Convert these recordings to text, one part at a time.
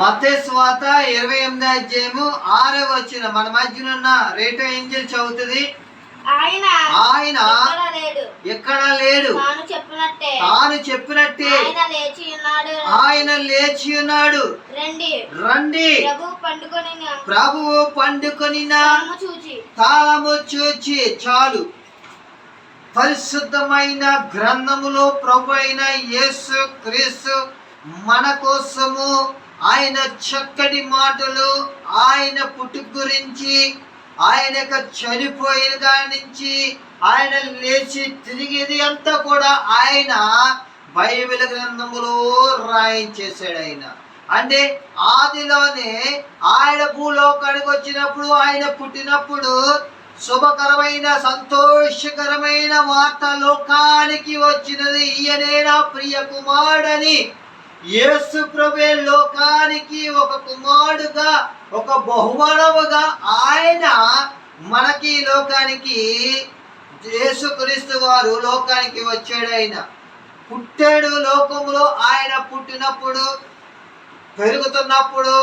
మతేశ్వాత ఇరవై ఎనిమిది అధ్యాయము ఆరో వచ్చిన. మన మధ్యన ఉన్న రేటో ఏంజల్ చదువుతుంది? ఆయన ఆయన ఎక్కడ లేడు. తాను చెప్పినట్టే. ఆయన లేచి ఉన్నాడు. రండి. రండి. ప్రభు పండుకొని ప్రభువు పండుకొని తాము చూచి. చాలు. పరిశుద్ధమైన గ్రంథములో ప్రభు అయిన యేసు క్రీస్తు మన కోసము ఆయన చక్కటి మాటలు ఆయన పుట్టుకు గురించి ఆయన యొక్క చనిపోయిన దాని నుంచి ఆయన లేచి తిరిగేది అంతా కూడా ఆయన బైబిల్ గ్రంథములో రాయించేశాడు ఆయన. అంటే ఆదిలోనే ఆయన భూలోకానికి వచ్చినప్పుడు ఆయన పుట్టినప్పుడు శుభకరమైన సంతోషకరమైన వార్త లోకానికి వచ్చినది ఈయనే నా ప్రియ కుమారుడని యేసు ప్రభే లోకానికి ఒక కుమారుడుగా ఒక బహుమానముగా ఆయన మనకి లోకానికి యేసుక్రీస్తు వారు లోకానికి వచ్చాడు ఆయన పుట్టాడు లోకంలో ఆయన పుట్టినప్పుడు పెరుగుతున్నప్పుడు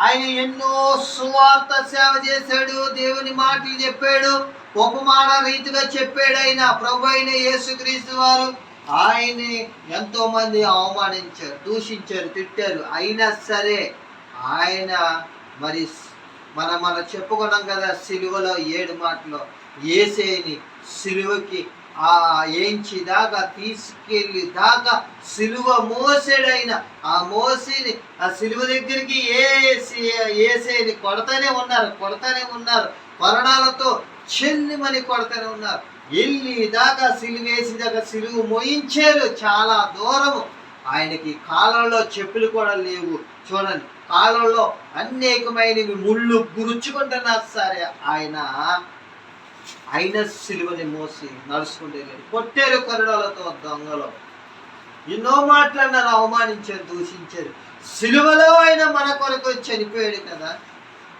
ఆయన ఎన్నో సువార్త సేవ చేశాడు దేవుని మాటలు చెప్పాడు ఉపమాన రీతిగా చెప్పాడు ఆయన ప్రభు అయిన యేసుక్రీస్తు వారు ఆయన్ని ఎంతో మంది అవమానించారు దూషించారు తిట్టారు. అయినా సరే ఆయన మరి మనం మనం చెప్పుకున్నాం కదా సిలువలో ఏడు మాటలు. ఏసేని సిలువకి ఆ ఏంచి దాకా తీసుకెళ్ళి దాకా సిలువ మోసేడైన ఆ మోసేని ఆ సిలువ దగ్గరికి ఏసి ఏసేని కొడతానే ఉన్నారు కొడతానే ఉన్నారు. కొరడాలతో చెల్లిమని కొడతానే ఉన్నారు. వెళ్ళి దాకా సిలువేసి దాకా సిలువు మోయించారు చాలా దూరము. ఆయనకి కాలంలో చెప్పులు కూడా లేవు. చూడండి కాలంలో అనేకమైనవి ముళ్ళు గురుచుకుంటున్నారు సరే. ఆయన ఆయన సిలువని మోసి నడుచుకుంటే వెళ్ళాడు. కరుడలతో దొంగలు. ఎన్నో మాట్లాడినారు అవమానించారు దూషించారు. సిలువలో ఆయన మన కొరకు చనిపోయాడు కదా.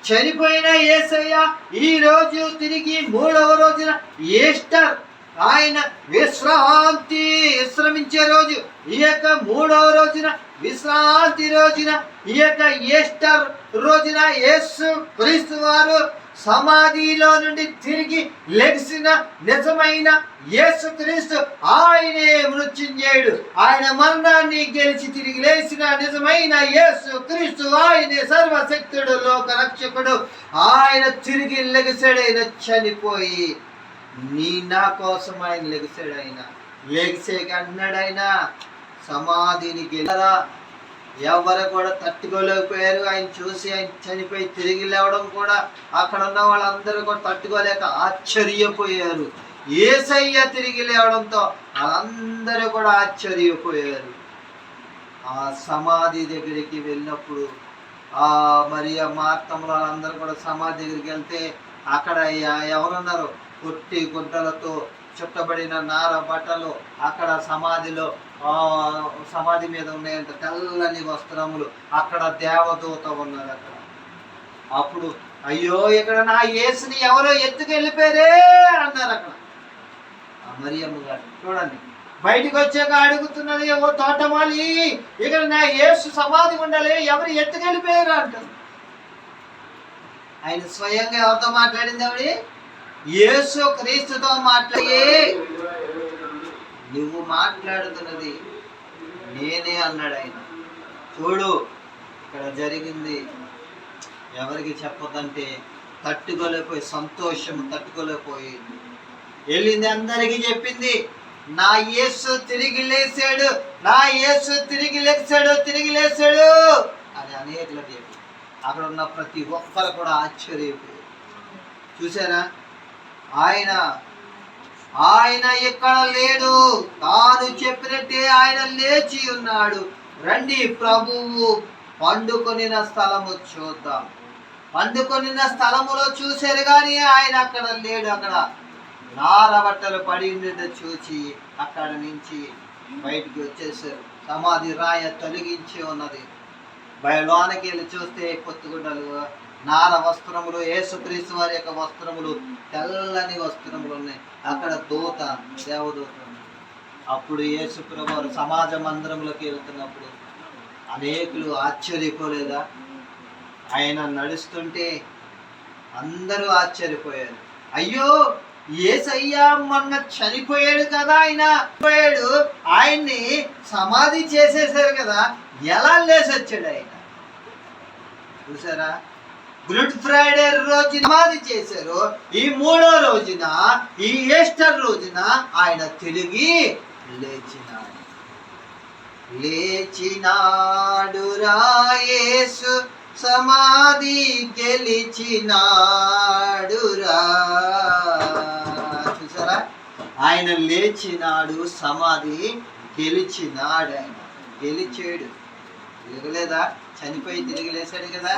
చనిపోయిన ఏసయ్య ఈ రోజు తిరిగి మూడవ రోజున ఈస్టర్. ఆయన విశ్రాంతి విశ్రమించే రోజు. ఈ యొక్క మూడవ రోజున విశ్రాంతి రోజున ఈ యొక్క ఈస్టర్ రోజున యేసు క్రీస్తు వారు సమాధిలో నుండి తిరిగి లెగిసిన నిజమైన యేసుక్రీస్తు ఆయనే మృత్యుంజయుడు. ఆయన మరణాన్ని గెలిచి తిరిగి లేచిన నిజమైన యేసు క్రీస్తు ఆయనే సర్వశక్తుడు లోక రక్షకుడు ఆయన తిరిగి లెగిసాడు ఆయన చనిపోయి నీ నా కోసం ఆయన లెగిసాడు ఆయన లెగిసే అన్నాడైనా సమాధిని గెలరా ఎవరు కూడా తట్టుకోలేకపోయారు. ఆయన చూసి ఆయన చనిపోయి తిరిగి లేవడం కూడా అక్కడ ఉన్న వాళ్ళందరూ కూడా తట్టుకోలేక ఆశ్చర్యపోయారు. ఏసయ్య తిరిగి లేవడంతో వాళ్ళందరూ కూడా ఆశ్చర్యపోయారు. ఆ సమాధి దగ్గరికి వెళ్ళినప్పుడు ఆ మరి ఆ మార్తములు వాళ్ళందరూ కూడా సమాధి దగ్గరికి వెళ్తే అక్కడ ఎవరున్నారు? కొట్టి గుడ్డలతో చుట్టబడిన నార బట్టలు అక్కడ సమాధిలో సమాధి మీద ఉన్నాయంట తెల్లని వస్త్రములు. అక్కడ దేవదూత ఉన్నారు అక్కడ. అప్పుడు అయ్యో ఇక్కడ నా యేసుని ఎవరో ఎత్తుకెళ్ళిపోయారే అన్నారు అక్కడ. మరియమ్మ గారు చూడండి బయటికి వచ్చాక అడుగుతున్నది ఓ తోటమాలి. ఇక్కడ నా యేసు సమాధి ఉండాలి ఎవరు ఎత్తుకెళ్ళిపోయారు అంటారు. ఆయన స్వయంగా ఎవరితో మాట్లాడింది ఆవిడ? యేసు క్రీస్తుతో మాట్లాడే నువ్వు మాట్లాడుతున్నది నేనే అన్నాడు ఆయన. చూడు ఇక్కడ జరిగింది. ఎవరికి చెప్పదంటే తట్టుకోలేకపోయి సంతోషం తట్టుకోలేకపోయి. వెళ్ళింది అందరికీ చెప్పింది నా యేసు తిరిగి లేచాడు నా యేసు తిరిగి లేచాడు తిరిగి లేచాడు అని అనేకలకు చెప్పి. అక్కడ ఉన్న ప్రతి ఒక్కరు కూడా ఆశ్చర్యపోయారు. చూసారా ఆయన ఆయన ఎక్కడ లేడు? తాను చెప్పినట్టే ఆయన లేచి ఉన్నాడు. రండి ప్రభువు పండుకొనిన స్థలము చూద్దాం. పండుకొనిన స్థలములో చూశారు కానీ ఆయన అక్కడ లేడు. అక్కడ నార బట్టలు పడి చూచి అక్కడ నుంచి బయటికి వచ్చేసారు సమాధి రాయ తొలగించి ఉన్నది. బయలోనికి వెళ్ళి చూస్తే పొత్తుగుడ్డలు నార వస్త్రములు యేసుక్రీస్తు వారి యొక్క వస్త్రములు తెల్లని వస్త్రములు ఉన్నాయి. అక్కడ దూత దేవదూత అప్పుడు యేసుప్రభు వారు సమాజ మందిరంలోకి వెళ్తున్నప్పుడు అనేకులు ఆశ్చర్యపోలేదా? ఆయన నడుస్తుంటే అందరూ ఆశ్చర్యపోయారు. అయ్యో ఏసయ్యా మొన్న చనిపోయాడు కదా ఆయన. పోయాడు ఆయన్ని సమాధి చేసేసారు కదా. ఎలా లేసొచ్చాడు ఆయన? చూసారా? గుడ్ ఫ్రైడే రోజు నమాజ్ చేశారు. ఈ మూడో రోజున ఈ ఈస్టర్ రోజున ఆయన తిరిగి లేచినాడు. లేచినాడు రాయేసు సమాధి గెలిచినాడురా చూసారా ఆయన లేచినాడు సమాధి గెలిచినాడు ఆయన. గెలిచాడు. తిరగలేదా? చనిపోయి తిరిగి లేచాడు కదా.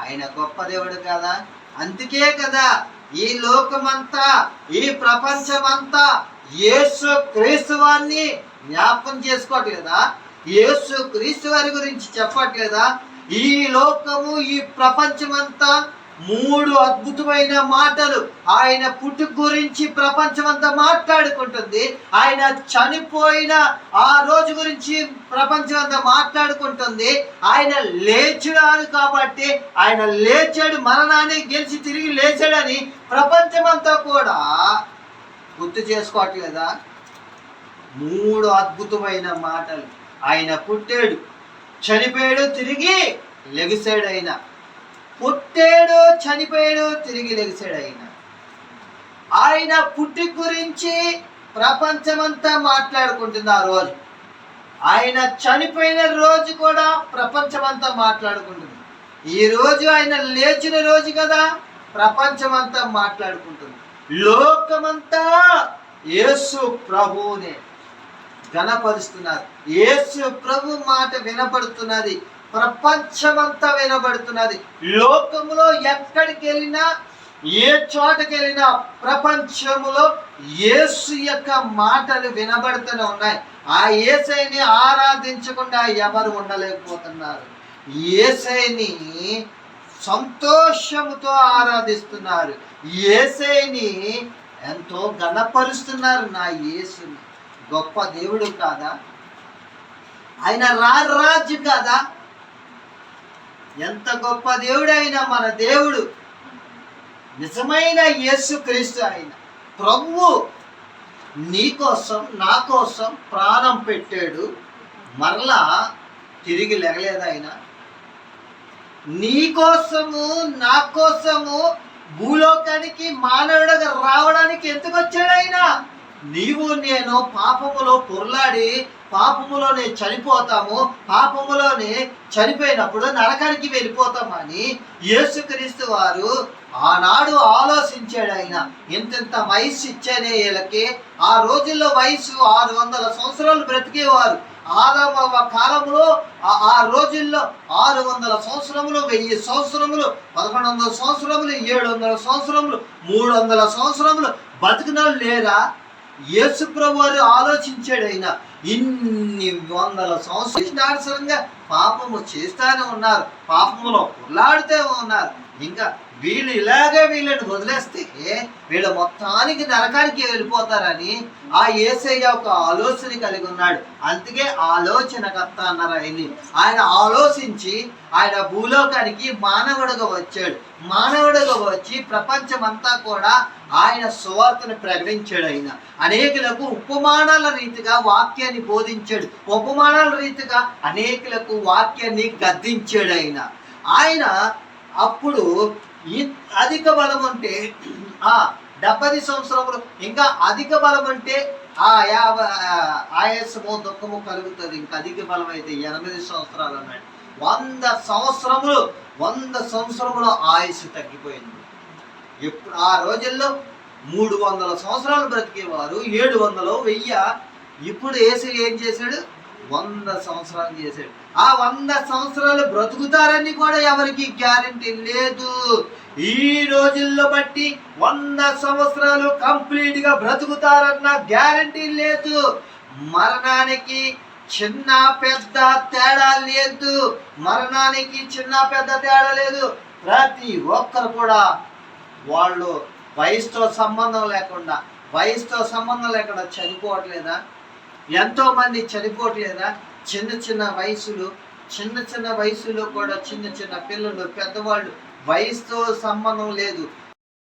ఆయన గొప్ప దేవుడు కదా? అందుకే కదా ఈ లోకమంతా ఈ ప్రపంచమంతా యేసు క్రీస్తు వారిని జ్ఞాపకం చేసుకోవట్లేదా? యేసు క్రీస్తు వారి గురించి చెప్పట్లేదా? ఈ లోకము ఈ ప్రపంచమంతా మూడు అద్భుతమైన మాటలు ఆయన పుట్టు గురించి ప్రపంచమంతా మాట్లాడుకుంటుంది. ఆయన చనిపోయిన ఆ రోజు గురించి ప్రపంచం అంతా మాట్లాడుకుంటుంది. ఆయన లేచినాడు కాబట్టి ఆయన లేచాడు మరణాన్ని గెలిచి తిరిగి లేచాడని ప్రపంచమంతా కూడా గుర్తు చేసుకోవట్లేదా? మూడు అద్భుతమైన మాటలు. ఆయన పుట్టాడు చనిపోయాడు తిరిగి లెగిసాడు ఆయన. పుట్టాడు చనిపోయాడు తిరిగి లేచాడు ఆయన ఆయన పుట్టి గురించి ప్రపంచమంతా మాట్లాడుకుంటుంది ఆ రోజు. ఆయన చనిపోయిన రోజు కూడా ప్రపంచమంతా మాట్లాడుకుంటుంది. ఈ రోజు ఆయన లేచిన రోజు కదా ప్రపంచమంతా మాట్లాడుకుంటుంది. లోకమంతా యేసు ప్రభువునే గణపరుస్తున్నారు. యేసు ప్రభు మాట వినపడుతున్నది. ప్రపంచమంతా వినబడుతున్నది. లోకములో ఎక్కడికి వెళ్ళినా ఏ చోటకి వెళ్ళినా ప్రపంచములో యేసు యొక్క మాటలు వినబడుతూనే ఉన్నాయి. ఆ ఏసైని ఆరాధించకుండా ఎవరు ఉండలేకపోతున్నారు? ఏసైని సంతోషముతో ఆరాధిస్తున్నారు. ఏసైని ఎంతో గణపరుస్తున్నారు నా యేసుని. గొప్ప దేవుడు కాదా? ఆయన రాజు కాదా? ఎంత గొప్ప దేవుడు అయినా మన దేవుడు. నిజమైన యేసుక్రీస్తు ఆయన ప్రభువు నీకోసం నా కోసం ప్రాణం పెట్టాడు. మరలా తిరిగి లెగలేదు నీకోసము నా కోసము భూలోకానికి మానవుడుగా రావడానికి ఎందుకు వచ్చాడు ఆయన నీవు నేను పాపములో పొర్లాడి పాపములోనే చనిపోతాము పాపములోనే చనిపోయినప్పుడు నరకానికి వెళ్ళిపోతామని యేసుక్రీస్తు వారు ఆనాడు ఆలోచించాడు ఆయన. ఇంతింత వయస్సు ఇచ్చానే వీళ్ళకి. ఆ రోజుల్లో వయసు ఆరు వందల సంవత్సరాలు బ్రతికేవారు. ఆరవ కాలంలో ఆ- ఆ రోజుల్లో ఆరు వందల సంవత్సరములు వెయ్యి సంవత్సరములు పదకొండు వందల సంవత్సరములు ఏడు వందల సంవత్సరములు మూడు వందల సంవత్సరములు బతికిన లేరా? యేసు ప్రభు వారు ఆలోచించాడు ఆయన ఇన్ని వందల సంవత్సరాలు పాపము చేస్తానే ఉన్నారు పాపములో ఉల్లాడితే ఉన్నారు. ఇంకా వీళ్ళు ఇలాగే వీళ్ళని వదిలేస్తే వీళ్ళు మొత్తానికి నరకానికి వెళ్ళిపోతారని ఆ ఏసయ్య ఒక ఆలోచన కలిగి ఉన్నాడు. అందుకే ఆలోచనకర్త అన్నారు ఆయన్ని. ఆయన ఆలోచించి ఆయన భూలోకానికి మానవుడిగా వచ్చాడు. మానవుడిగా వచ్చి ప్రపంచమంతా కూడా ఆయన సువార్తను ప్రకటించాడు ఆయన. అనేకులకు ఉపమానాల రీతిగా వాక్యాన్ని బోధించాడు. ఉపమానాల రీతిగా అనేకులకు వాక్యాన్ని గద్దించాడు ఆయన. ఆయన అప్పుడు ఈ అధిక బలం అంటే ఆ డెబ్బై సంవత్సరములు ఇంకా అధిక బలం అంటే ఆ యాభై ఆయాసము దుఃఖము కలుగుతుంది. ఇంకా అధిక బలం అయితే ఎనిమిది సంవత్సరాలు అన్నాడు. వంద సంవత్సరములు వంద సంవత్సరములు ఆయుష్ తగ్గిపోయింది. ఎప్పుడు ఆ రోజుల్లో మూడు వందల సంవత్సరాలు బ్రతికేవారు ఏడు వందలు వెయ్యి. ఇప్పుడు ఏసీ ఏం చేశాడు? వంద సంవత్సరాలు చేశాడు. ఆ వంద సంవత్సరాలు బ్రతుకుతారని కూడా ఎవరికి గ్యారంటీ లేదు. ఈ రోజుల్లో బట్టి వంద సంవత్సరాలు కంప్లీట్గా బ్రతుకుతారన్న గ్యారంటీ లేదు. మరణానికి చిన్న పెద్ద తేడా లేదు. మరణానికి చిన్న పెద్ద తేడా లేదు. ప్రతి ఒక్కరు కూడా వాళ్ళు వయసుతో సంబంధం లేకుండా వయసుతో సంబంధం లేకుండా చనిపోవట్లేదా ఎంతో మంది చనిపోవట్లేదా చిన్న చిన్న వయసులు చిన్న చిన్న వయసులో కూడా చిన్న చిన్న పిల్లలు పెద్దవాళ్ళు వయసుతో సంబంధం లేదు.